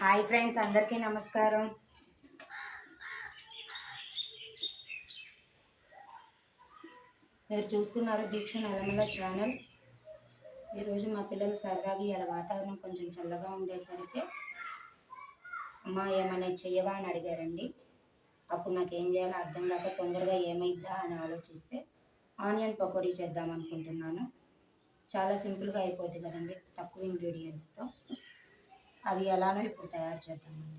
Hi friends అందరికీ నమస్కారం. మీరు చూస్తున్నారు దీక్ష నల్లమల ఛానల్. ఈరోజు మా పిల్లలు సరదాగా ఇలా వాతావరణం కొంచెం చల్లగా ఉండేసరికి అమ్మ ఏమైనా చెయ్యవా అని అడిగారండి. అప్పుడు నాకు ఏం చేయాలో అర్థం కాక తొందరగా ఏమైద్దా అని ఆలోచిస్తే ఆనియన్ పకోడీ చేద్దాం అనుకుంటున్నాను. చాలా సింపుల్గా అయిపోద్ది కదండి తక్కువ ఇంగ్రీడియంట్స్తో అవి ఎలానో ఇప్పుడు తయారు చేద్దామండి.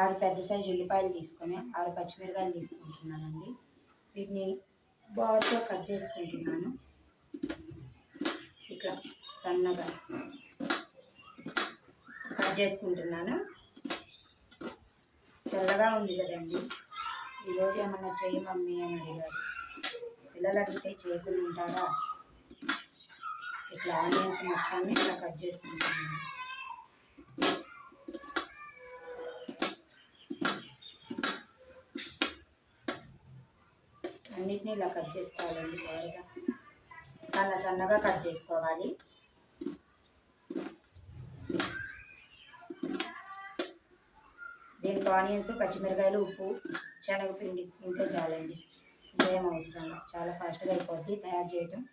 ఆరు పెద్ద సైజు ఉల్లిపాయలు తీసుకొని ఆరు పచ్చిమిరపాయలు తీసుకుంటున్నానండి. వీటిని బాగా కట్ చేసుకుంటున్నాను. ఇట్లా సన్నగా కట్ చేసుకుంటున్నాను. చల్లగా ఉంది కదండి. ఈరోజు ఏమన్నా చేయి మమ్మీ అని అడిగారు. పిల్లలు అడిగితే చేయకుండా ఉంటారా? ఇట్లా ఆనియన్స్ మొత్తాన్ని ఇలా కట్ చేసుకుంటున్నాను. అన్నిటిని ఇలా కట్ చేసుకోవాలండి త్వరగా సన్న సన్నగా కట్ చేసుకోవాలి. దీనికి ఆనియన్స్ పచ్చిమిరకాయలు ఉప్పు శనగపిండి ఉంటే చాలండి. ఇంకేం అవసరం చాలా ఫాస్ట్గా అయిపోద్ది తయారు చేయటం.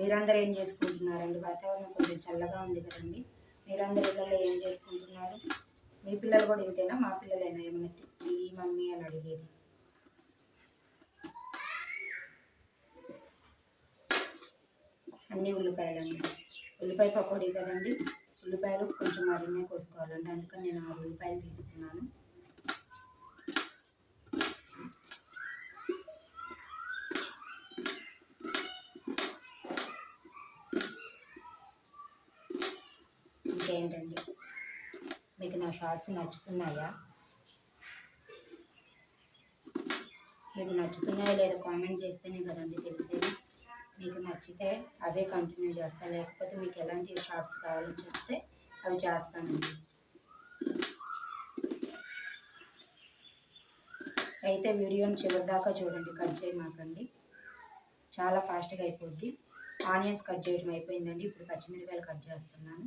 మీరందరూ ఏం చేసుకుంటున్నారండి? వాతావరణం కొంచెం చల్లగా ఉంది కదండి. మీరందరూ ఇళ్ళలో ఏం చేసుకుంటున్నారు? మీ పిల్లలు కూడా ఇంతేనా? మా పిల్లలైనా ఏమైనా ఈ మమ్మీ అని అడిగేది. అన్ని ఉల్లిపాయలండి ఉల్లిపాయ పకోడీ కదండి? ఉల్లిపాయలు కొంచెం మరిన్నే కోసుకోవాలండి. అందుకని నేను ఆరు ఉల్లిపాయలు తీసుకున్నాను ఇంకేంటండి మీకు నా షార్ట్స్ నచ్చుతున్నాయా? మీకు నచ్చుతున్నాయా లేదా కామెంట్ చేస్తేనే కదండి తెలిసేది. మీకు నచ్చితే అవే కంటిన్యూ చేస్తాను లేకపోతే మీకు ఎలాంటి షార్ట్స్ కావాలో చెప్తే అవి చేస్తానండి. అయితే వీడియోని చివరి దాకా చూడండి. కట్ చేయమాకండి. చాలా ఫాస్ట్గా అయిపోద్ది. ఆనియన్స్ కట్ చేయడం అయిపోయిందండి. ఇప్పుడు పచ్చిమిరపాయలు కట్ చేస్తున్నాను.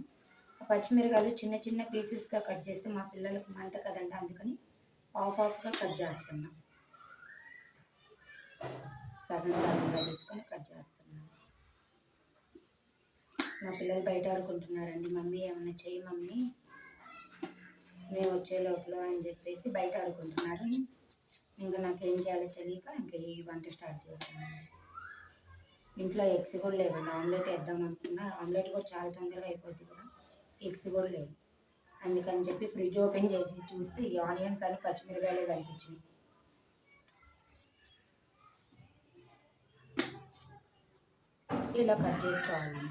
పచ్చిమిరకాయలు చిన్న చిన్న పీసెస్గా కట్ చేస్తే మా పిల్లలకు మంట కదంట అందుకని ఆఫ్ ఆఫ్గా కట్ చేస్తున్నాం. సగం సగంగా తీసుకొని కట్ చేస్తున్నాను మా పిల్లలు బయట ఆడుకుంటున్నారండి మమ్మీ ఏమైనా చెయ్యి మమ్మీ మేము వచ్చే లోపల అని చెప్పేసి బయట ఆడుకుంటున్నారు. ఇంకా నాకు ఏం చేయాలో తెలియక ఇంకా ఈ వంట స్టార్ట్ చేస్తున్నాను ఇంట్లో ఎగ్స్ కూడా లేవండి ఆమ్లెట్ వేద్దాం అనుకున్నా ఆమ్లెట్ కూడా చాలా తొందరగా అయిపోద్ది కదా. ఎగ్స్ కూడా లేవు అందుకని చెప్పి ఫ్రిడ్జ్ ఓపెన్ చేసి చూస్తే ఈ ఆనియన్స్ అని పచ్చిమిరకాయలే కనిపించినాయి. ఇలా కట్ చేసుకోవాలి.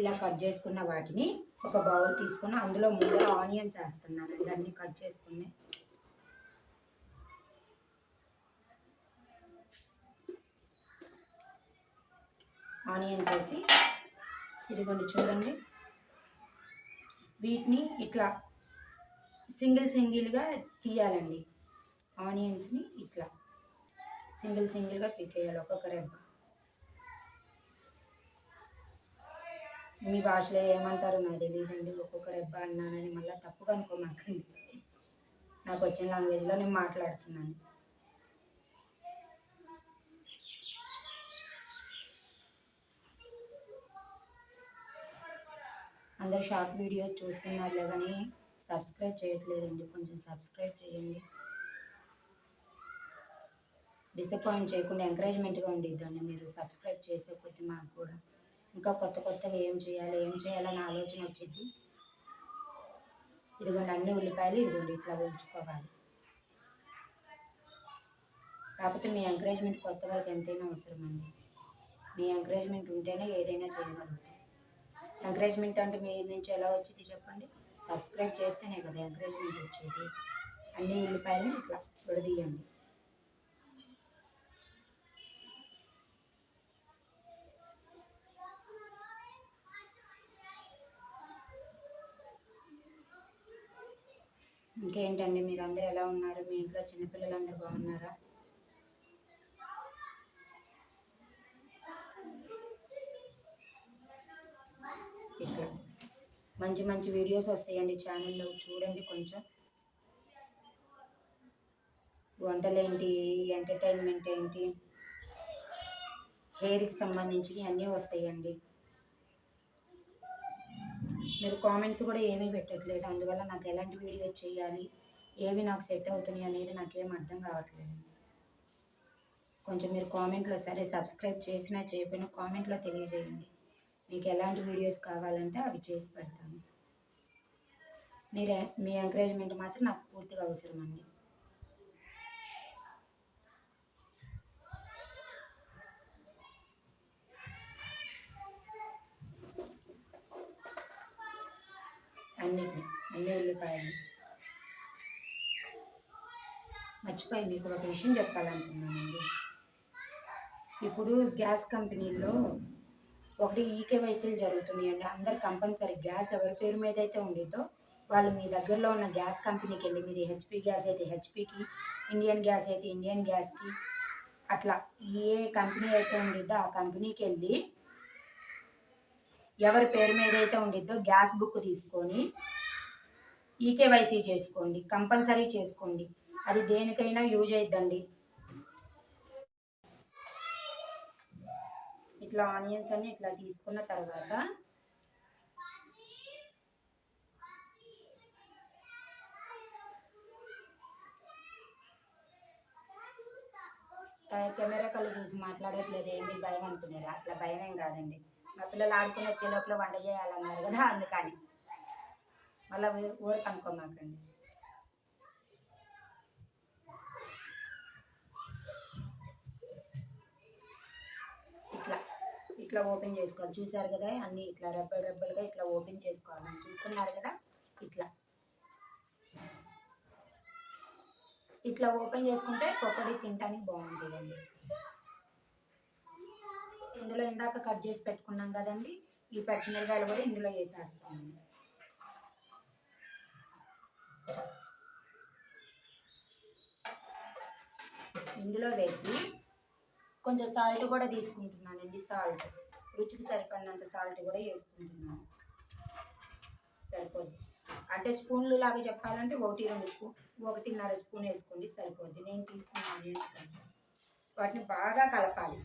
ఇలా కట్ చేసుకున్న వాటిని ఒక బౌల్ తీసుకుని అందులో ముందు ఆనియన్స్ వేస్తున్నాను అన్ని కట్ చేసుకున్నాయి ఆనియన్స్ వేసి ఇదిగోండి చూడండి. వీటిని ఇట్లా సింగిల్ సింగిల్గా తీయాలండి. ఆనియన్స్ని ఇట్లా సింగిల్ సింగిల్గా పీకేయాలి ఒక్కొక్క రెబ్బ. మీ భాషలో ఏమంటారో నాకు తెలియదండి. ఒక్కొక్క రెబ్బ అన్నానని మళ్ళీ తప్పుగా అనుకోమాకండి. నాకు వచ్చిన లాంగ్వేజ్లో నేను మాట్లాడుతున్నాను. అందరు షార్ట్ వీడియోస్ చూస్తున్నారులే కానీ సబ్స్క్రైబ్ చేయట్లేదండి. కొంచెం సబ్స్క్రైబ్ చేయండి. డిసప్పాయింట్ చేయకుండా ఎంకరేజ్మెంట్గా ఉండిద్దండి మీరు సబ్స్క్రైబ్ చేసే కొద్ది మాకు కూడా. ఇంకా కొత్త కొత్తగా ఏం చేయాలి ఏం చేయాలని ఆలోచన వచ్చింది. ఇదిగోండి అన్ని ఉల్లిపాయలు ఇదిగోండి ఇట్లా ఉంచుకోవాలి. కాకపోతే మీ ఎంకరేజ్మెంట్ కొత్త వాళ్ళకి ఎంతైనా అవసరం అండి మీ ఎంకరేజ్మెంట్ ఉంటేనే ఏదైనా చేయగలుగుతాం. ఎంకరేజ్మెంట్ అంటే మీ నుంచి ఎలా వచ్చింది చెప్పండి. సబ్స్క్రైబ్ చేస్తేనే కదా ఎంకరేజ్మెంట్ వచ్చేది. అన్ని ఉల్లిపాయలు ఇట్లా విడదీయండి ఇంకేంటండి? మీరు అందరు ఎలా ఉన్నారు? మీ ఇంట్లో చిన్నపిల్లలు అందరు బాగున్నారా? మంచి మంచి వీడియోస్ వస్తాయండి ఛానల్లో చూడండి కొంచెం. వంటలేంటి? ఎంటర్టైన్మెంట్ ఏంటి? హెయిర్కి సంబంధించినవి అన్నీ వస్తాయండి. మీరు కామెంట్స్ కూడా ఏమీ పెట్టట్లేదు. అందువల్ల నాకు ఎలాంటి వీడియోస్ చేయాలి? ఏవి నాకు సెట్ అవుతున్నాయి అనేది నాకేం అర్థం కావట్లేదు. కొంచెం మీరు కామెంట్లో సరే సబ్స్క్రైబ్ చేసినా చేయకపోయినా కామెంట్లో తెలియజేయండి. మీకు ఎలాంటి వీడియోస్ కావాలంటే అవి చేసి పెడతాను. మీరే మీ ఎంకరేజ్మెంట్ మాత్రం నాకు పూర్తిగా అవసరం అండి. అన్నిటిని అన్ని ఉల్లిపాయలు. మర్చిపోయి మీకు ఒక విషయం చెప్పాలనుకున్నానండి. ఇప్పుడు గ్యాస్ కంపెనీల్లో ఒకటి ఈకేవైసీలు జరుగుతున్నాయండి. అందరు కంపల్సరీ గ్యాస్ ఎవరి పేరు మీద అయితే ఉండిద్దో వాళ్ళు మీ దగ్గరలో ఉన్న గ్యాస్ కంపెనీకి వెళ్ళి మీది హెచ్పి గ్యాస్ అయితే హెచ్పికి ఇండియన్ గ్యాస్ అయితే ఇండియన్ గ్యాస్కి అట్లా ఏ కంపెనీ అయితే ఉండిద్దో ఆ కంపెనీకి వెళ్ళి ఎవరి పేరు మీద అయితే ఉండిద్దో గ్యాస్ బుక్ తీసుకొని ఈకేవైసీ చేసుకోండి కంపల్సరీ చేసుకోండి. అది దేనికైనా యూజ్ అయిద్దండి. ఇట్లా ఆనియన్స్ అన్ని ఇట్లా తీసుకున్న తర్వాత కెమెరా కళ్ళు చూసి మాట్లాడట్లేదు ఏంటి భయం అనుకున్నారు అట్లా భయం ఏం కాదండి. మా పిల్లలు ఆడుకుని వచ్చే లోపల వంట చేయాలన్నారు కదా అందుకని. మళ్ళీ ఊరికి అనుకోమాకండి ఇట్లా ఇట్లా ఓపెన్ చేసుకోవాలి. చూసారు కదా అన్ని ఇట్లా రెబ్బలు రెబ్బలుగా ఇట్లా ఓపెన్ చేసుకోవాలి. చూస్తున్నారు కదా ఇట్లా. ఇట్లా ఓపెన్ చేసుకుంటే పకోడీ తినడానికి బాగుంటుందండి. ఇందులో ఇందాక కట్ చేసి పెట్టుకున్నాం కదండి ఈ పచ్చిమిరకాయలు కూడా ఇందులో వేసేస్తామండి ఇందులో వేసి కొంచెం సాల్ట్ కూడా తీసుకుంటున్నానండి సాల్ట్ రుచికి సరిపడినంత సాల్ట్ కూడా వేసుకుంటున్నాను. సరిపోదు. అంటే స్పూన్లు లాగా చెప్పాలంటే ఒకటి రెండు స్పూన్ ఒకటిన్నర స్పూన్ వేసుకోండి సరిపోద్ది. నేను తీసుకున్న ఆనియన్స్ వాటిని బాగా కలపాలి.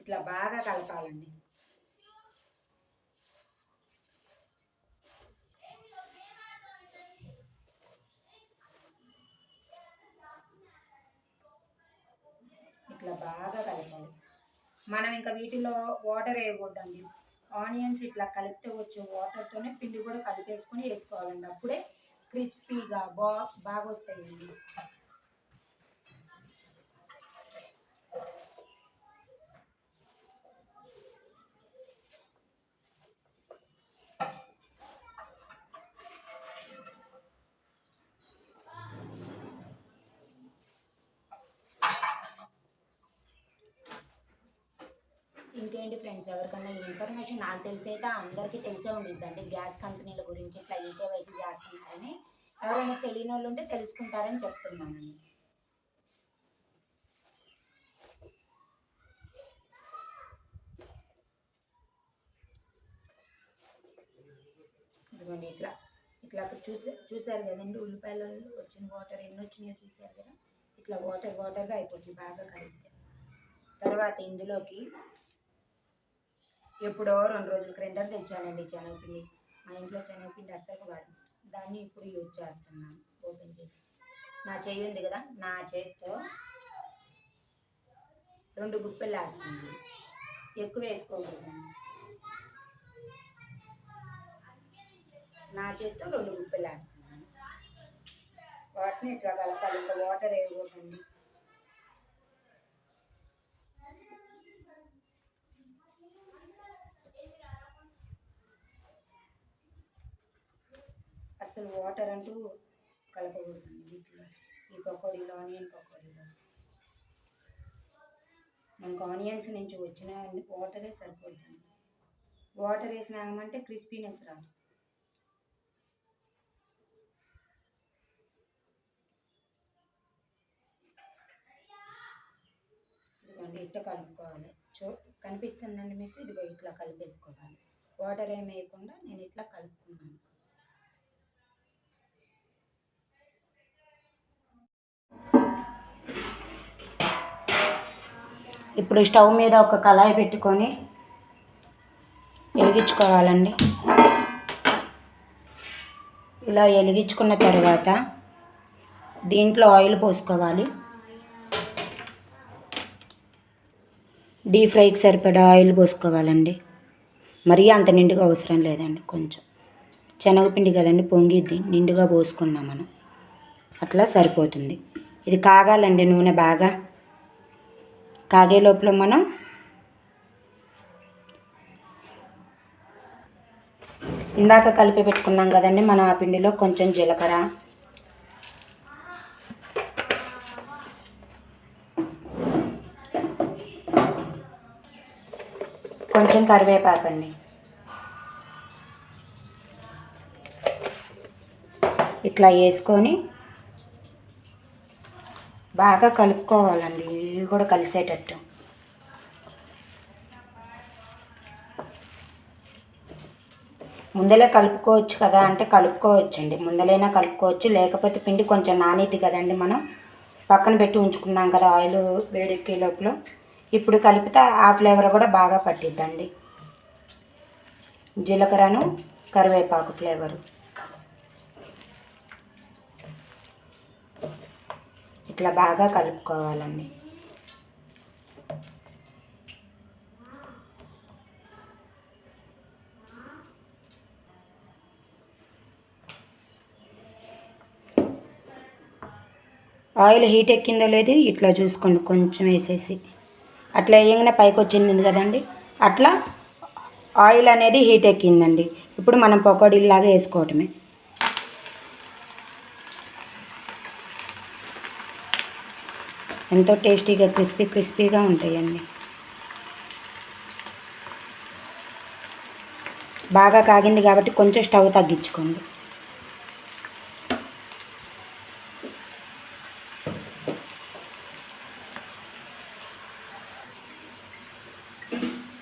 ఇట్లా బాగా కలపాలండి. ఇట్లా బాగా కలపాలి. మనం ఇంకా వీటిలో వాటర్ వేయకూడదండి. ఆనియన్స్ ఇట్లా కలిపితే వచ్చే వాటర్తోనే పిండి కూడా కలిపేసుకొని వేసుకోవాలండి. అప్పుడే క్రిస్పీగా బా బాగా వస్తాయండి ఇంకేంటి ఫ్రెండ్స్? ఎవరికన్నా ఈ ఇన్ఫర్మేషన్ నాకు తెలిసి అయితే అందరికీ తెలిసే ఉండిద్దండి. గ్యాస్ కంపెనీల గురించి ఇట్లా ఈకేవైసీ చేస్తున్నారని. ఎవరైనా తెలియని వాళ్ళు ఉంటే తెలుసుకుంటారని చెప్తున్నానండి. ఇదిగోండి ఇట్లా ఇట్లా చూసే చూసారు కదండి ఉల్లిపాయలు వచ్చిన వాటర్ ఎన్ని వచ్చినాయో చూసారు కదా? ఇట్లా వాటర్ వాటర్గా అయిపోతుంది బాగా కలిగితే తర్వాత ఇందులోకి ఎప్పుడో రెండు రోజుల క్రిందట తెచ్చానండి శనగపిండి. మా ఇంట్లో శనగపిండి అస్సలు వాడు దాన్ని ఇప్పుడు యూజ్ చేస్తున్నాను. ఓపెన్ చేసి. నా చెయ్యి ఉంది కదా నా చేతితో రెండు గుప్పెలు వేస్తుంది ఎక్కువ వేసుకోకూడదు నా చేతితో రెండు గుప్పెలు వేస్తున్నాను. వాటిని ఇట్లా కలపాలి. ఇంకా వాటర్ వేయకూడదండి అసలు వాటర్ అంటూ కలపకూడదండి వీటిలో. ఈ పకోడీలో ఆనియన్ పకోడీలో. మనకు ఆనియన్స్ నుంచి వచ్చిన వాటరే సరిపోతుంది వాటర్ వేసినామంటే క్రిస్పీనెస్ రాదు. ఇదిగోండి ఇట్ట కలుపుకోవాలి. చూ కనిపిస్తుందండి మీకు? ఇదిగో ఇట్లా కలిపేసుకోవాలి. వాటర్ ఏమి వేయకుండా నేను ఇట్లా కలుపుకున్నాను. ఇప్పుడు స్టవ్ మీద ఒక కళాయి పెట్టుకొని వెలిగించుకోవాలండి. ఇలా వెలిగించుకున్న తర్వాత దీంట్లో ఆయిల్ పోసుకోవాలి. డీప్ ఫ్రైకి సరిపడా ఆయిల్ పోసుకోవాలండి. మరీ అంత నిండుగా అవసరం లేదండి కొంచెం. శనగపిండి కదండి పొంగిద్ది నిండుగా పోసుకున్నాం మనం. అట్లా సరిపోతుంది. ఇది కాగాలండి నూనె బాగా కాగే లోపల మనం ఇందాక కలిపి పెట్టుకున్నాం కదండి మనం ఆ పిండిలో కొంచెం జీలకర్ర. కొంచెం కరివేపాకండి. ఇట్లా వేసుకొని బాగా కలుపుకోవాలండి ఇవి కూడా కలిసేటట్టు. ముందలే కలుపుకోవచ్చు కదా అంటే కలుపుకోవచ్చండి. ముందలైనా కలుపుకోవచ్చు. లేకపోతే పిండి కొంచెం నానిద్ది కదండి మనం. పక్కన పెట్టి ఉంచుకున్నాం కదా ఆయిల్ వేడెక్కే లోపల. ఇప్పుడు కలిపితే ఆ ఫ్లేవర్ కూడా బాగా పట్టిద్దండి. జీలకర్రను కరివేపాకు ఫ్లేవరు. ఇట్లా బాగా కలుపుకోవాలండి. ఆయిల్ హీట్ ఎక్కిందో లేదు ఇట్లా చూసుకోండి కొంచెం వేసేసి. అట్లా వేయగానే పైకి వచ్చింది కదండి అట్లా ఆయిల్ అనేది హీట్ ఎక్కిందండి. ఇప్పుడు మనం పకోడీలాగా వేసుకోవటమే. ఎంతో టేస్టీగా క్రిస్పీ క్రిస్పీగా ఉంటాయండి బాగా కాగింది కాబట్టి కొంచెం స్టవ్ తగ్గించుకోండి.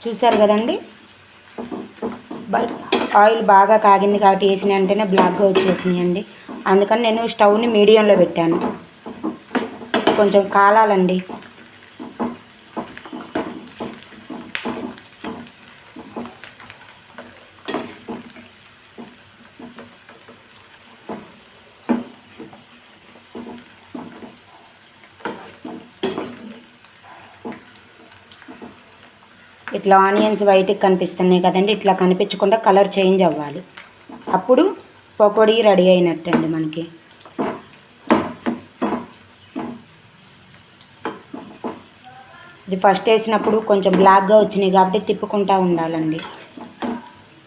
చూసారు కదండి? ఆయిల్ బాగా కాగింది కాబట్టి వేసిన వెంటనే బ్లాక్గా వచ్చేసినాయండి. అందుకని నేను స్టవ్ని మీడియంలో పెట్టాను. కొంచెం కాలాలండి. ఇట్లా ఆనియన్స్ వైట్కి కనిపిస్తున్నాయి కదండి. ఇట్లా కనిపించకుండా కలర్ చేంజ్ అవ్వాలి. అప్పుడు పకోడీ రెడీ అయినట్టండి మనకి. ఇది ఫస్ట్ వేసినప్పుడు కొంచెం బ్లాక్గా వచ్చినాయి కాబట్టి తిప్పుకుంటూ ఉండాలండి.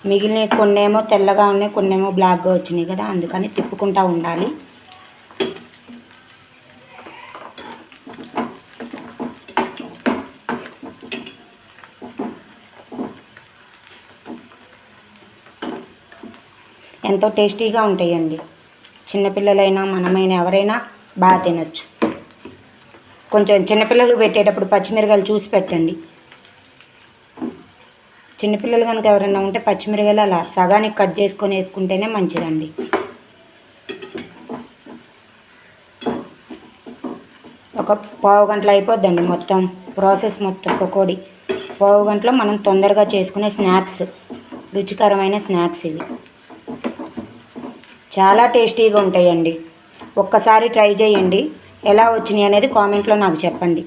మిగిలిన కొన్నేమో తెల్లగా ఉన్నాయి కొన్నేమో బ్లాక్గా వచ్చినాయి కదా అందుకని తిప్పుకుంటూ ఉండాలి. ఎంతో టేస్టీగా ఉంటాయండి. చిన్నపిల్లలైనా మనమైనా ఎవరైనా బాగా తినొచ్చు. కొంచెం చిన్నపిల్లలు పెట్టేటప్పుడు పచ్చిమిరకాయలు చూసి పెట్టండి. చిన్నపిల్లలు కనుక ఎవరైనా ఉంటే పచ్చిమిరకాయలు అలా సగానికి కట్ చేసుకొని వేసుకుంటేనే మంచిదండి. ఒక పావు గంటలు అయిపోద్దండి మొత్తం ప్రాసెస్ మొత్తం పకోడీ. పావు గంటలో మనం తొందరగా చేసుకునే స్నాక్స్ రుచికరమైన స్నాక్స్ ఇవి. చాలా టేస్టీగా ఉంటాయండి. ఒక్కసారి ట్రై చేయండి. ఎలా వచ్చినాయి అనేది కామెంట్లో నాకు చెప్పండి.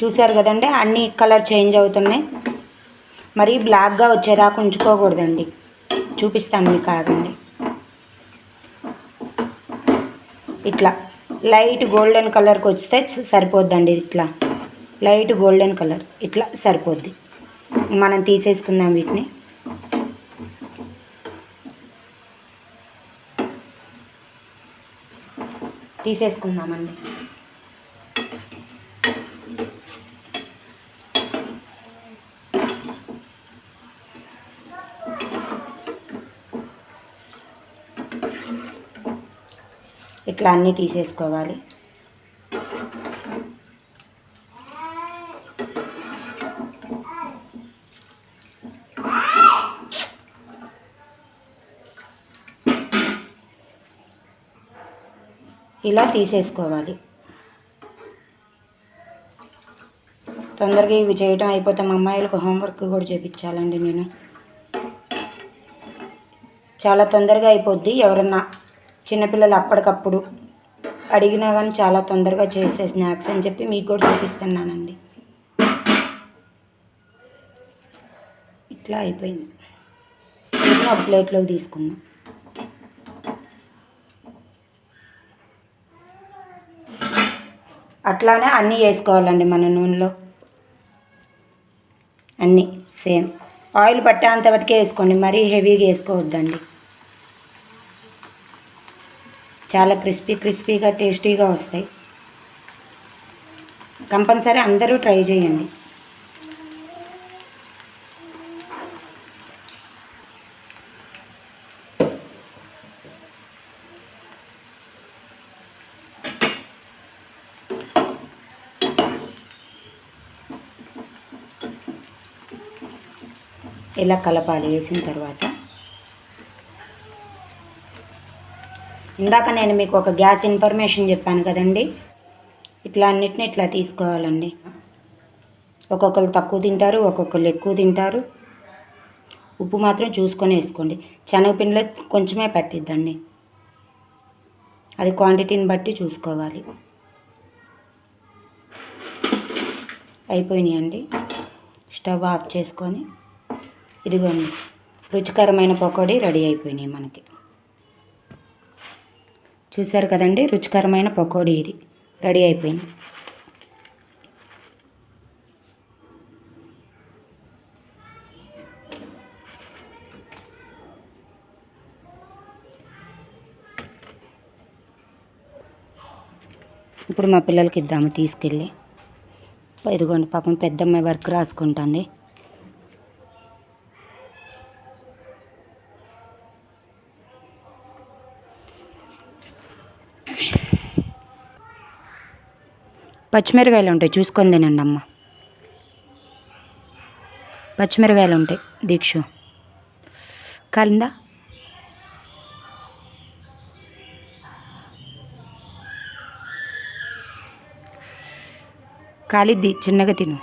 చూశారు కదండి అన్ని కలర్ చేంజ్ అవుతున్నాయి. మరి బ్లాక్గా వచ్చేదాకా ఉంచుకోకూడదండి. చూపిస్తాను మీకు కాదండి ఇట్లా లైట్ గోల్డెన్ కలర్కి వస్తే సరిపోద్దండి ఇట్లా. Light golden colour. ఇట్లా సరిపోద్ది. మనం తీసేసుకుందాం వీటిని. తీసేసుకుందామండి. ఇట్లా అన్నీ తీసేసుకోవాలి. ఇలా తీసేసుకోవాలి. తొందరగా ఇవి చేయటం అయిపోతే మా అమ్మాయిలకు హోంవర్క్ కూడా చేయించాలండి నేను. చాలా తొందరగా అయిపోద్ది ఎవరన్నా చిన్నపిల్లలు అప్పటికప్పుడు అడిగినా కానీ చాలా తొందరగా చేసే స్నాక్స్ అని చెప్పి మీకు కూడా చూపిస్తున్నానండి. ఇట్లా అయిపోయింది. వీటిని ఒక ప్లేట్లోకి తీసుకుందాం. అట్లానే అన్నీ వేసుకోవాలండి మన నూనెలో. అన్నీ సేమ్. ఆయిల్ పట్టేంత వరకే వేసుకోండి మరీ హెవీగా వేసుకోవద్దండి. చాలా క్రిస్పీ క్రిస్పీగా టేస్టీగా వస్తాయి. కంపల్సరీ అందరూ ట్రై చేయండి. ఇలా కలపాలి వేసిన తర్వాత? ఇందాక నేను మీకు ఒక గ్యాస్ ఇన్ఫర్మేషన్ చెప్పాను కదండి. ఇట్లా అన్నిటిని ఇట్లా తీసుకోవాలండి. ఒక్కొక్కరు తక్కువ తింటారు ఒక్కొక్కరు ఎక్కువ తింటారు. ఉప్పు మాత్రం చూసుకొని వేసుకోండి. శనగపిండిలో కొంచెమే పట్టిద్దండి. అది క్వాంటిటీని బట్టి చూసుకోవాలి. అయిపోయినాయండి. స్టవ్ ఆఫ్ చేసుకొని ఇదిగోండి. రుచికరమైన పకోడీ రెడీ అయిపోయినాయి మనకి. చూసారు కదండి? రుచికరమైన పకోడీ ఇది. రెడీ అయిపోయింది. ఇప్పుడు మా పిల్లలకి ఇద్దాము తీసుకెళ్ళి. ఇదిగోండి పాపం పెద్దమ్మాయి వర్క్ రాసుకుంటుంది. పచ్చిమిరకాయలు ఉంటాయి చూసుకొని తినండి అమ్మ పచ్చిమిరకాయలు ఉంటాయి దీక్ష. కాలిందా? కాలిద్ది చిన్నగా తిను.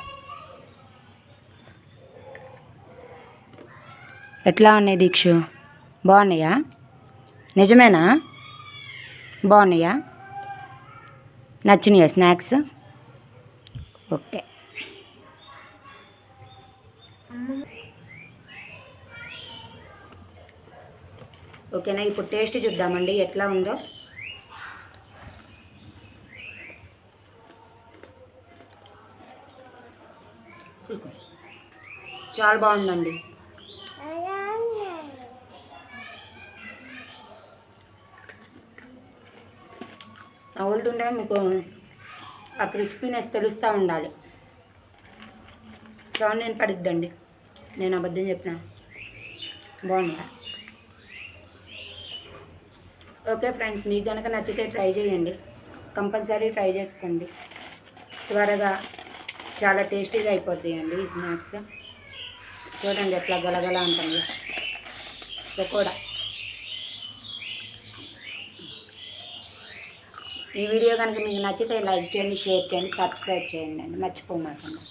ఎట్లా ఉన్నాయి దీక్ష? బాగున్నాయా? నిజమేనా? బాగున్నాయా? నచ్చినాయా స్నాక్స్? ఓకే. ఓకేనా ఇప్పుడు టేస్ట్ చూద్దామండి ఎట్లా ఉందో. చాలా బాగుందండి. తగులుతుంటే మీకు ఆ క్రిస్పీనెస్ తెలుస్తూ ఉండాలి. చాలా నేను పడిద్దండి నేను అబద్ధం చెప్పిన? బాగుందా? ఓకే ఫ్రెండ్స్ మీకు కనుక నచ్చితే ట్రై చేయండి. కంపల్సరీ ట్రై చేసుకోండి. త్వరగా చాలా టేస్టీగా అయిపోతాయండి ఈ స్నాక్స్. చూడండి ఎట్లా గలగల ఉంటుంది పకోడా. ఈ వీడియో కనుక మీకు నచ్చితే లైక్ చేయండి షేర్ చేయండి సబ్స్క్రైబ్ చేయండి అండి. మర్చిపోమాకండి.